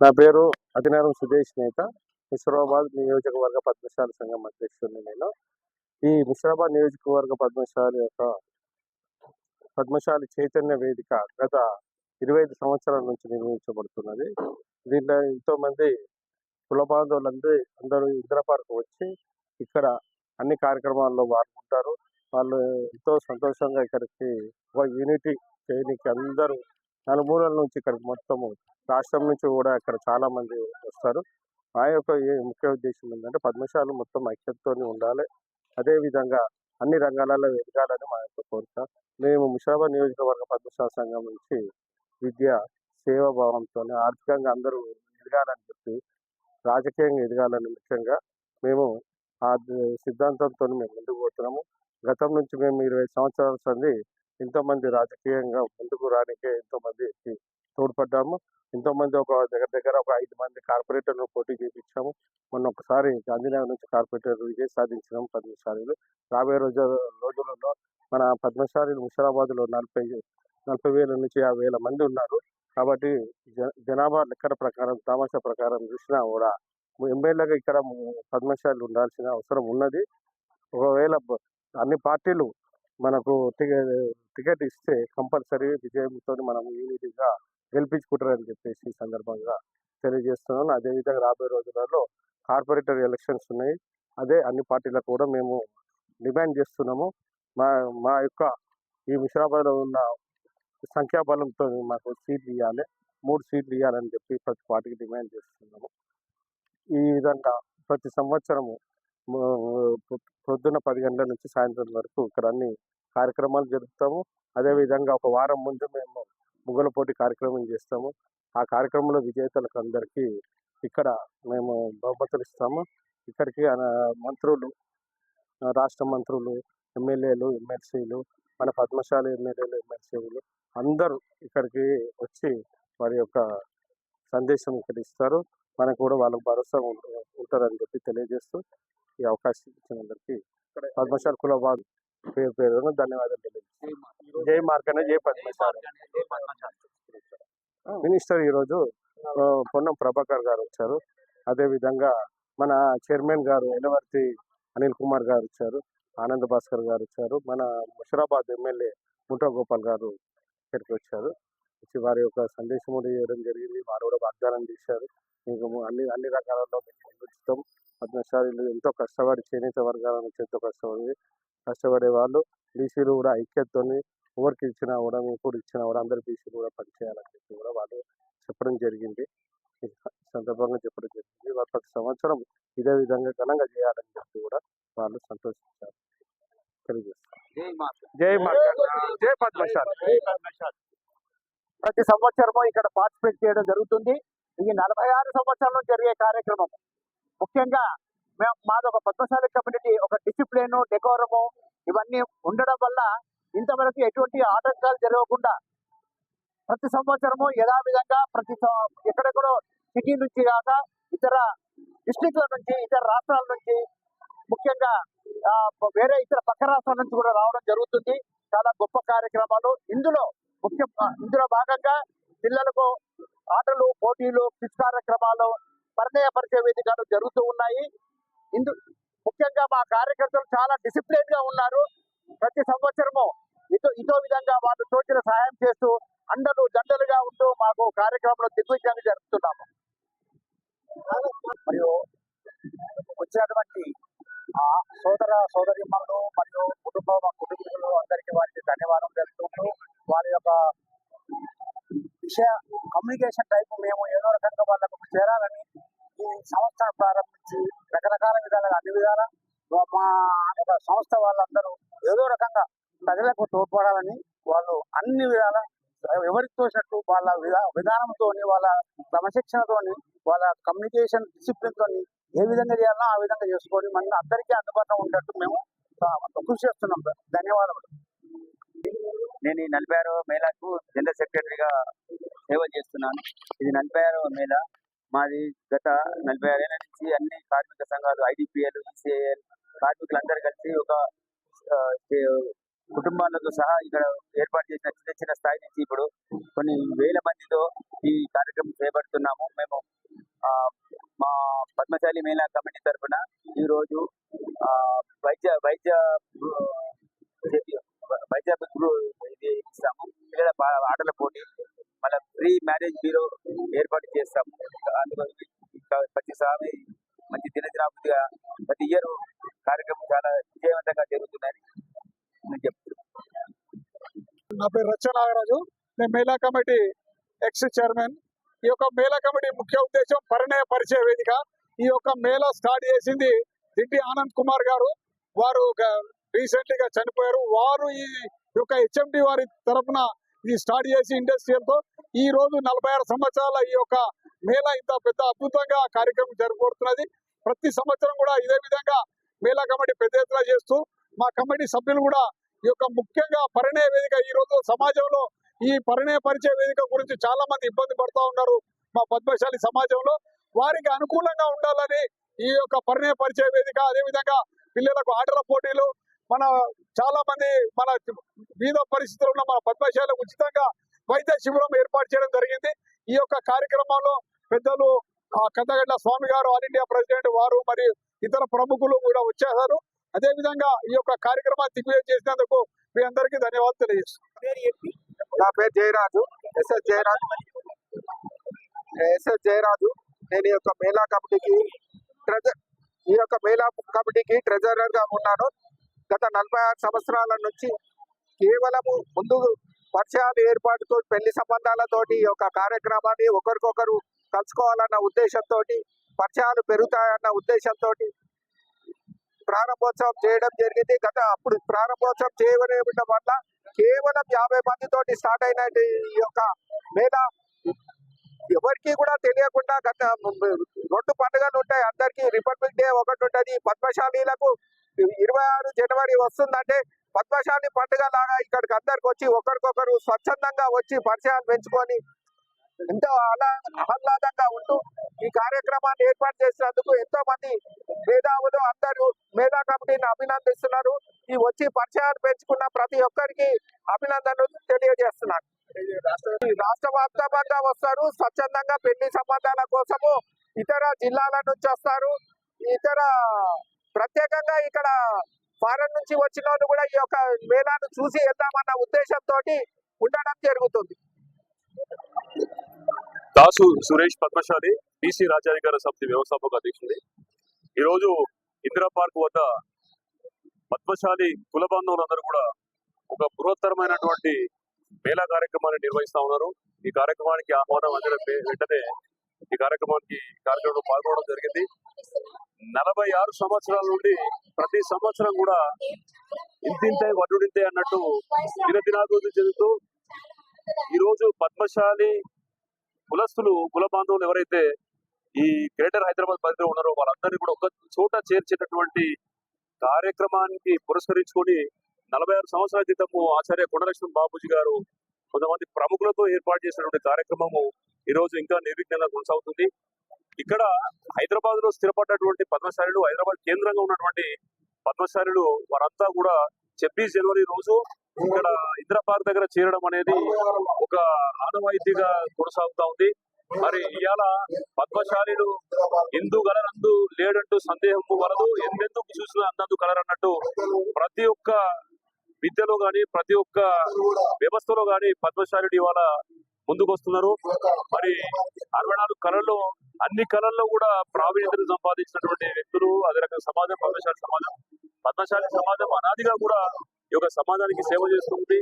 నా పేరు అతినారం సుదేశ్ నేత. ముషిరాబాద్ నియోజకవర్గ పద్మశాల సంఘం అధ్యక్షుడిని నేను. ఈ మిశ్రాబాద్ నియోజకవర్గ పద్మశాలి యొక్క పద్మశాలి చైతన్య వేదిక గత ఇరవై ఐదు సంవత్సరాల నుంచి నిర్వహించబడుతున్నది దీంట్లో ఎంతో మంది కుల బాంధవులందరూ అందరూ ఇంద్రపార్క్ వచ్చి ఇక్కడ అన్ని కార్యక్రమాల్లో పాల్గొంటారు. వాళ్ళు ఎంతో సంతోషంగా ఇక్కడికి ఒక యూనిటీ చేయడానికి అందరూ నలుమూలల నుంచి ఇక్కడికి మొత్తము రాష్ట్రం నుంచి కూడా ఇక్కడ చాలా మంది వస్తారు. ఆ యొక్క ఏ ముఖ్య ఉద్దేశం ఏంటంటే పద్మశాలు మొత్తం ఐక్యతతో ఉండాలి. అదేవిధంగా అన్ని రంగాలలో ఎదగాలని మా యొక్క కోరిక. మేము ముషాబాద్ నియోజకవర్గ పద్మశాల సంఘం నుంచి విద్య సేవాభావంతో ఆర్థికంగా అందరూ ఎదగాలని చెప్పి రాజకీయంగా ఎదగాలని ముఖ్యంగా మేము ఆ సిద్ధాంతంతో మేము ముందుకు పోతున్నాము. గతం నుంచి మేము ఇరవై సంవత్సరాల సంది ఎంతోమంది రాజకీయంగా ముందుకు రానికే ఎంతోమంది తోడ్పడ్డాము. ఎంతోమంది ఒక దగ్గర దగ్గర ఒక ఐదు మంది కార్పొరేటర్లు పోటీ చేయించాము మొన్న ఒకసారి గాంధీనగర్ నుంచి కార్పొరేటర్ విజయం సాధించినాము పద్మశాలీలు. రాబోయే రోజు రోజులలో మన పద్మశాలీలు ముషిరాబాద్లో నలభై నలభై వేల నుంచి యాభై వేల మంది ఉన్నారు. కాబట్టి జ జనాభా లెక్కల ప్రకారం తమాషా ప్రకారం చూసినా కూడా ఎమ్మెల్యేగా ఇక్కడ పద్మశాలీలు ఉండాల్సిన అవసరం ఉన్నది. ఒకవేళ అన్ని పార్టీలు మనకు టికెట్ టికెట్ ఇస్తే కంపల్సరీ విజయంతో మనం యూనిటీగా గెలిపించుకుంటారని చెప్పేసి ఈ సందర్భంగా తెలియజేస్తున్నాను. అదేవిధంగా రాబోయే రోజులలో కార్పొరేటర్ ఎలక్షన్స్ ఉన్నాయి. అదే అన్ని పార్టీలకు కూడా మేము డిమాండ్ చేస్తున్నాము. మా మా యొక్క ఈ ముషిరాబాద్లో ఉన్న సంఖ్యాబలంతో మాకు సీట్లు ఇవ్వాలి. మూడు సీట్లు ఇవ్వాలని చెప్పి ప్రతి పార్టీకి డిమాండ్ చేస్తున్నాము. ఈ విధంగా ప్రతి సంవత్సరము పొద్దున్న పది గంటల నుంచి సాయంత్రం వరకు ఇక్కడ అన్ని కార్యక్రమాలు జరుపుతాము. అదేవిధంగా ఒక వారం ముందు మేము ముగ్గుల పోటీ కార్యక్రమం చేస్తాము. ఆ కార్యక్రమంలో విజేతలకు అందరికీ ఇక్కడ మేము బహుమతులు ఇస్తాము. ఇక్కడికి మంత్రులు రాష్ట్ర మంత్రులు ఎమ్మెల్యేలు ఎమ్మెల్సీలు మన పద్మశాలి ఎమ్మెల్యేలు ఎమ్మెల్సీలు అందరూ ఇక్కడికి వచ్చి వారి యొక్క సందేశం ఇక్కడ ఇస్తారు. మనకు కూడా వాళ్ళకు భరోసా ఉంట- ఉంటుందని చెప్పి తెలియజేస్తూ ఈ అవకాశం ఇచ్చినందరికీ పద్మశాలి కులబాద్ పేరు పేరు ధన్యవాదాలు తెలియజేస్తాను జై మార్కనే జై పద్మశాలి. మినిస్టర్ ఈరోజు పొన్నం ప్రభాకర్ గారు వచ్చారు. అదే విధంగా మన చైర్మన్ గారు ఎలవర్తి అనిల్ కుమార్ గారు వచ్చారు. ఆనంద్ భాస్కర్ గారు వచ్చారు. మన ముషిరాబాద్ ఎమ్మెల్యే ముఠా గోపాల్ గారు ఇక్కడికి వచ్చారు. వచ్చి వారి యొక్క సందేశం కూడా ఇవ్వడం జరిగింది. వారు కూడా వాగ్దానం చేశారు. మీకు అన్ని అన్ని రకాలలో మేము ముందుంచుతాం పద్మశాలీలు ఎంతో కష్టపడి చేనేత వర్గాల నుంచి ఎంతో కష్టపడి కష్టపడే వాళ్ళు బీసీలు కూడా ఐక్యతతోని ఎవరికి ఇచ్చినా కూడా ఇప్పుడు ఇచ్చినా కూడా అందరు బీసీలు కూడా పనిచేయాలని చెప్పి కూడా వాళ్ళు చెప్పడం జరిగింది. సందర్భంగా చెప్పడం జరిగింది. ప్రతి సంవత్సరం ఇదే విధంగా ఘనంగా చేయాలని చెప్పి కూడా వాళ్ళు సంతోషించారు. తెలియజేస్తారు జై జై పద్మశాలి ప్రతి సంవత్సరము ఇక్కడ పార్టిసిపేట్ చేయడం జరుగుతుంది. ఇది నలభై ఆరు సంవత్సరాల జరిగే కార్యక్రమం. ముఖ్యంగా మేము మాది ఒక పద్మశాలి కమ్యూనిటీ ఒక డిసిప్లిన్ డెకోరము ఇవన్నీ ఉండడం వల్ల ఇంతవరకు ఎటువంటి ఆటంకాలు జరగకుండా ప్రతి సంవత్సరము యథావిధంగా ప్రతి సం- ఎక్కడెక్కడో సిటీ నుంచి కాక ఇతర డిస్టిక్ల నుంచి ఇతర రాష్ట్రాల నుంచి ముఖ్యంగా వేరే ఇతర పక్క రాష్ట్రాల నుంచి కూడా రావడం జరుగుతుంది. చాలా గొప్ప కార్యక్రమాలు. ఇందులో ముఖ్య ఇందులో భాగంగా పిల్లలకు ఆటలు పోటీలు క్విజ్ కార్యక్రమాలు పరిచయ పరిచయ వేదికలు జరుగుతూ ఉన్నాయి. ఇందు ముఖ్యంగా మా కార్యకర్తలు చాలా డిసిప్లిన్గా ఉన్నారు. ప్రతి సంవత్సరము ఇదో ఇదో విధంగా వాళ్ళు తోచిన సహాయం చేస్తూ అండలు దండలుగా ఉంటూ మాకు కార్యక్రమంలో దిగ్విజయంగా జరుపుతున్నాము. మరియు వచ్చినటువంటి సోదర సోదరిమ్మలు మరియు కుటుంబ కుటుంబీకులు అందరికీ వారికి ధన్యవాదాలు తెలుపుతూ వారి యొక్క విషయ కమ్యూనికేషన్ టైప్ మేము ఏదో రకంగా వాళ్ళకు చేరాలని ఈ సంస్థ ప్రారంభించి రకరకాల విధాలుగా అన్ని విధాల మా సంస్థ వాళ్ళందరూ ఏదో రకంగా ప్రజలకు తోడ్పడాలని వాళ్ళు అన్ని విధాల ఎవరికి తోచినట్టు వాళ్ళ విధా విధానంతో వాళ్ళ క్రమశిక్షణతోని వాళ్ళ కమ్యూనికేషన్ డిసిప్లిన్తో ఏ విధంగా చేయాలో ఆ విధంగా చేసుకొని మన అందరికీ అందుబాటులో ఉండేట్టు మేము కృషి చేస్తున్నాం సార్. ధన్యవాదములు నేను ఈ నలభై ఆరవ మేళాకు జనరల్ సెక్రటరీగా సేవ చేస్తున్నాను. ఇది నలభై ఆరవ మేళ. మాది గత నలభై ఆరేళ్ళ నుంచి అన్ని కార్మిక సంఘాలు ఐడిపిఎల్ ఈసీఏఎల్ కార్మికులందరూ కలిసి ఒక కుటుంబాలతో సహా ఇక్కడ ఏర్పాటు చేసిన చిన్న చిన్న స్థాయి నుంచి ఇప్పుడు కొన్ని వేల మందితో ఈ కార్యక్రమం చేపడుతున్నాము. మేము ఆ, మా పద్మశాలి మేళా కమిటీ తరఫున ఈ రోజు ఆ, వైద్య వైద్య ఆ, వైద్య ఆటల పోటీ మళ్ళీ ప్రీ మ్యారేజ్ బ్యూరో ఏర్పాటు చేస్తాం. అందులో ప్రతిసారి మంచి దినదినాభివృద్ధిగా ప్రతి ఇయర్ కార్యక్రమం చాలా విజయవంతంగా జరుగుతుందని నేను చెప్తున్నాను. నా పేరు రచ్చ నాగరాజు. నేను మేళా కమిటీ ఎక్స్ చైర్మన్. ఈ యొక్క మేళా కమిటీ ముఖ్య ఉద్దేశం పరిణయ పరిచయ వేదిక. ఈ యొక్క మేళా స్టార్ట్ చేసింది దింటి ఆనంద్ కుమార్ గారు. వారు రీసెంట్గా చనిపోయారు. వారు ఈ యొక్క హెచ్ఎండి వారి తరఫున ఇది స్టార్ట్ చేసి ఇండస్ట్రియల్తో ఈ రోజు నలభై ఆరు సంవత్సరాల ఈ యొక్క మేళా ఇంత పెద్ద అద్భుతంగా కార్యక్రమం జరగబడుతున్నది ప్రతి సంవత్సరం కూడా ఇదే విధంగా మేళా కమిటీ పెద్ద ఎత్తున చేస్తూ మా కమిటీ సభ్యులు కూడా ఈ యొక్క ముఖ్యంగా పరిణయ వేదిక ఈ రోజు సమాజంలో ఈ పరిణయ పరిచయ వేదిక గురించి చాలా మంది ఇబ్బంది పడుతూ ఉన్నారు మా పద్మశాలి సమాజంలో. వారికి అనుకూలంగా ఉండాలని ఈ యొక్క పరిణయ పరిచయ వేదిక అదే విధంగా పిల్లలకు ఆటల పోటీలు మన చాలా మంది మన వివిధ పరిస్థితుల్లో ఉన్న మన పద్మశాలకు ఉచితంగా వైద్య శిబిరం ఏర్పాటు చేయడం జరిగింది. ఈ యొక్క కార్యక్రమంలో పెద్దలు ఆ కథగడ్డ స్వామి గారు ఆల్ ఇండియా ప్రెసిడెంట్ వారు మరియు ఇతర ప్రముఖులు కూడా వచ్చేసారు అదే విధంగా ఈ యొక్క కార్యక్రమాన్ని దిగ్విజయం చేసినందుకు మీ అందరికీ ధన్యవాదాలు తెలియజేస్తున్నాను. నా పేరు Jayaraju. S S Jayaraju. S S Jayaraju. నేను ఈ యొక్క మేళా కమిటీకి ట్రెజర్ ఈ యొక్క మేళా కమిటీకి ట్రెజరర్గా ఉన్నాను. గత నలభై ఆరు సంవత్సరాల నుంచి కేవలము ముందు పరిచయాలు ఏర్పాటుతో పెళ్ళి సంబంధాలతోటి ఒక యొక్క కార్యక్రమాన్ని ఒకరికొకరు కలుసుకోవాలన్న ఉద్దేశంతో పరిచయాలు పెరుగుతాయన్న ఉద్దేశంతో ప్రారంభోత్సవం చేయడం జరిగింది. గత అప్పుడు ప్రారంభోత్సవం చేయడం వల్ల కేవలం యాభై మందితోటి స్టార్ట్ అయిన ఈ యొక్క మీద ఎవరికి కూడా తెలియకుండా గత రెండు పండుగలు ఉంటాయి. అందరికి రిపబ్లిక్ డే ఒకటి ఉంటుంది. పద్మశాలీలకు ఇరవై ఆరు జనవరి వస్తుందంటే పద్మశాలి పండుగ లాగా ఇక్కడికి అందరికి వచ్చి ఒకరికొకరు స్వచ్ఛందంగా వచ్చి పరిచయాలు పెంచుకొని ఎంతో అలా ఆహ్లాదంగా ఉంటూ ఈ కార్యక్రమాన్ని ఏర్పాటు చేసినందుకు ఎంతో మంది మేధావులు అందరూ మేధా కమిటీని అభినందిస్తున్నారు. ఈ వచ్చి పరిచయాలు పెంచుకున్న ప్రతి ఒక్కరికి అభినందనలు తెలియజేస్తున్నారు ఈ రాష్ట్ర వ్యాప్తంగా వస్తారు. స్వచ్ఛందంగా పెళ్ళి సంబంధాల కోసము ఇతర జిల్లాల నుంచి వస్తారు. ఇతర ప్రత్యేకంగా ఇక్కడ ఫారెన్ నుంచి వచ్చిన వాళ్ళు కూడా ఈ యొక్క మేళాను చూసి వెళ్దామన్న ఉద్దేశంతో ఉండడం జరుగుతుంది. దాసు సురేష్ పద్మశాలి బీసీ రాజ్యాధికార సమితి వ్యవస్థాపక అధ్యక్షుడి. ఈరోజు ఇందిరా పార్క్ వద్ద పద్మశాలి కుల బంధువులందరూ కూడా ఒక బృహత్తరమైనటువంటి మేళా కార్యక్రమాన్ని నిర్వహిస్తా ఉన్నారు. ఈ కార్యక్రమానికి ఆహ్వానం అందడం వెంటనే ఈ కార్యక్రమానికి కార్యక్రమంలో పాల్గొనడం జరిగింది. నలభై ఆరు సంవత్సరాల నుండి ప్రతి సంవత్సరం కూడా ఇంతింతే వడ్డుడింతే అన్నట్టు దినదినాభివృద్ధి చెందుతూ ఈ రోజు పద్మశాలి కులస్తులు కుల బాంధవులు ఎవరైతే ఈ గ్రేటర్ హైదరాబాద్ పరిధిలో ఉన్నారో వాళ్ళందరినీ కూడా ఒక చోట చేర్చేటటువంటి కార్యక్రమానికి పురస్కరించుకొని నలభై ఆరు సంవత్సరాల క్రితము ఆచార్య కొండలక్ష్మణ్ బాబుజీ గారు కొంతమంది ప్రముఖులతో ఏర్పాటు చేసినటువంటి కార్యక్రమము ఈ రోజు ఇంకా నిర్విఘ్నంగా కొనసాగుతుంది. ఇక్కడ హైదరాబాద్లో స్థిరపడ్డటువంటి పద్మశాలులు హైదరాబాద్ కేంద్రంగా ఉన్నటువంటి పద్మశాలులు వారంతా కూడా ఛబ్బీస్ జనవరి రోజు ఇక్కడ ఇందిరా దగ్గర చేరడం అనేది ఒక ఆనవాయితీగా కొనసాగుతా ఉంది. మరి ఇవాళ పద్మశాలీలు ఎందు కలరందు లేడంటూ సందేహము వలదు ఎందెందుకు చూసినా అన్నందు కలరన్నట్టు ప్రతి ఒక్క విద్యలో కానీ ప్రతి ఒక్క వ్యవస్థలో కానీ పద్మశాలుడు ఇవాళ ముందుకు వస్తున్నారు మరి అరవై నాలుగు కళల్లో అన్ని కళల్లో కూడా ప్రావీణ్యతను సంపాదించినటువంటి వ్యక్తులు అదే రకంగా సమాజం పద్మశాలి సమాజం పద్మశాలి సమాజం అనాదిగా కూడా ఈ యొక్క సమాజానికి సేవ చేస్తుంది.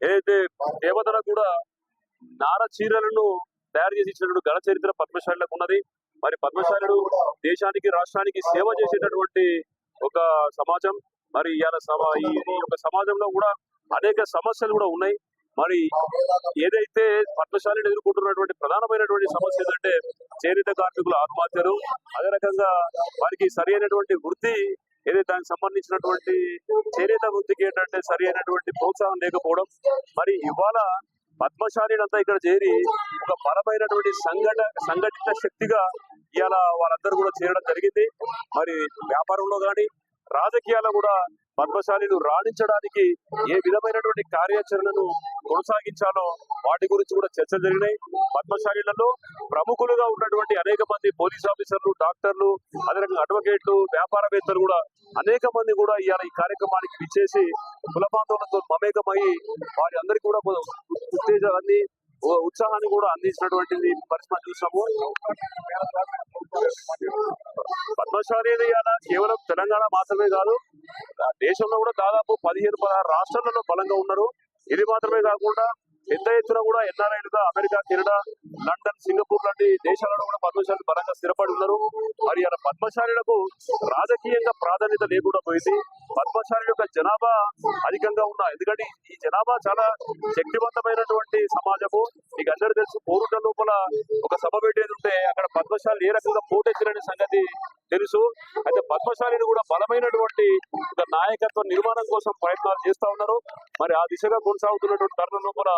ఏదైతే దేవతలకు కూడా నార చీరలను తయారు చేసి ఇచ్చినటువంటి గల చరిత్ర పద్మశాలకు ఉన్నది. మరి పద్మశాలుడు దేశానికి రాష్ట్రానికి సేవ చేసేటటువంటి ఒక సమాజం. మరి ఇవాళ సమా ఈ యొక్క సమాజంలో కూడా అనేక సమస్యలు కూడా ఉన్నాయి. మరి ఏదైతే పద్మశాలిని ఎదుర్కొంటున్నటువంటి ప్రధానమైనటువంటి సమస్య ఏంటంటే చేరిత కార్మికుల ఆత్మహత్యలు అదే రకంగా వారికి సరి అయినటువంటి వృత్తి ఏదైతే దానికి సంబంధించినటువంటి చేనేత వృత్తికి ఏంటంటే సరి అయినటువంటి ప్రోత్సాహం లేకపోవడం మరి ఇవాళ పద్మశాలిని ఇక్కడ చేరి ఒక బలమైనటువంటి సంఘట సంఘటిత శక్తిగా ఇవాళ వాళ్ళందరూ కూడా చేరడం జరిగింది. మరి వ్యాపారంలో కానీ రాజకీయాల్లో కూడా పద్మశాలీలు రాణించడానికి ఏ విధమైనటువంటి కార్యాచరణను కొనసాగించాలో వాటి గురించి కూడా చర్చలు జరిగినాయి. పద్మశాలీలలో ప్రముఖులుగా ఉన్నటువంటి అనేక మంది పోలీస్ ఆఫీసర్లు డాక్టర్లు అదే రకంగా అడ్వకేట్లు వ్యాపారవేత్తలు కూడా అనేక మంది కూడా ఇవాళ ఈ కార్యక్రమానికి విచ్చేసి కుల బాంధవులతో మమేకమై వారి అందరికీ కూడా ఉత్తేజాన్ని ఉత్సాహాన్ని కూడా అందించినటువంటిది పరిస్థితి చూసాము పద్మశాలి ఇవాళ కేవలం తెలంగాణ మాత్రమే కాదు దేశంలో కూడా దాదాపు పదిహేను పదహారు రాష్ట్రాలలో బలంగా ఉన్నారు. ఇది మాత్రమే కాకుండా పెద్ద ఎత్తున కూడా ఎన్ఆర్ఐలుగా అమెరికా కెనడా లండన్ సింగపూర్ లాంటి దేశాలలో కూడా పద్మశాలి బలంగా స్థిరపడి ఉన్నారు. మరి అలా పద్మశాలీలకు రాజకీయంగా ప్రాధాన్యత లేకుండా పోయింది. పద్మశాలి యొక్క జనాభా అధికంగా ఉన్నా. ఎందుకంటే ఈ జనాభా చాలా శక్తివంతమైనటువంటి సమాజము. మీకు అందరూ తెలుసు పోరుట లోపల ఒక సభ పెట్టేది ఉంటే అక్కడ పద్మశాలి ఏ రకంగా పోటెత్తిరనే సంగతి తెలుసు. అయితే పద్మశాలిని కూడా బలమైనటువంటి ఒక నాయకత్వ నిర్మాణం కోసం ప్రయత్నాలు చేస్తా ఉన్నారు. మరి ఆ దిశగా కొనసాగుతున్నటువంటి తరుణం లోపల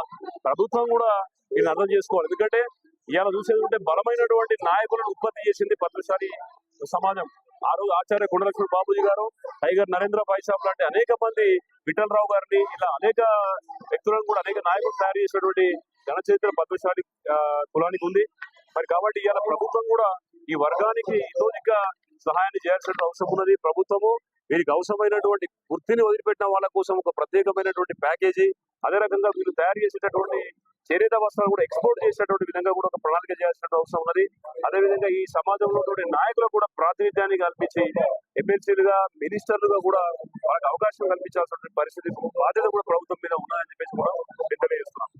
ప్రభుత్వం కూడా దీన్ని అర్థం చేసుకోవాలి. ఎందుకంటే ఇవాళ చూసేది ఉంటే బలమైనటువంటి నాయకులను ఉత్పత్తి చేసింది పద్మశాలి సమాజం. ఆ రోజు ఆచార్య గుండలక్ష్మి బాబుజీ గారు టైగర్ నరేంద్ర పైసాబ్ లాంటి అనేక మంది విఠలరావు గారిని ఇలా అనేక వ్యక్తులను కూడా అనేక నాయకులు తయారు చేసినటువంటి ఘనచరిత్ర పద్మశాలి కులానికి ఉంది. మరి కాబట్టి ఇవాళ ప్రభుత్వం కూడా ఈ వర్గానికి ఇతోదిక సహాయాన్ని చేయాల్సిన అవసరం ఉన్నది. ప్రభుత్వము వీరికి అవసరమైనటువంటి గుర్తిని వదిలిపెట్టిన వాళ్ళ కోసం ఒక ప్రత్యేకమైనటువంటి ప్యాకేజీ అదే రకంగా వీళ్ళు తయారు చేసేటటువంటి చేనేత వస్త్రాలు కూడా ఎక్స్పోర్ట్ చేసేటువంటి విధంగా కూడా ఒక ప్రణాళిక చేయాల్సినటువంటి అవసరం ఉన్నది. అదేవిధంగా ఈ సమాజంలో నాయకులు కూడా ప్రాతినిధ్యాన్ని కల్పించి ఎమ్మెల్సీలుగా మినిస్టర్లుగా కూడా వాళ్ళకి అవకాశం కల్పించాల్సిన పరిస్థితి బాధ్యత కూడా ప్రభుత్వం మీద ఉన్నదని చెప్పేసి కూడా తెలియజేస్తున్నాం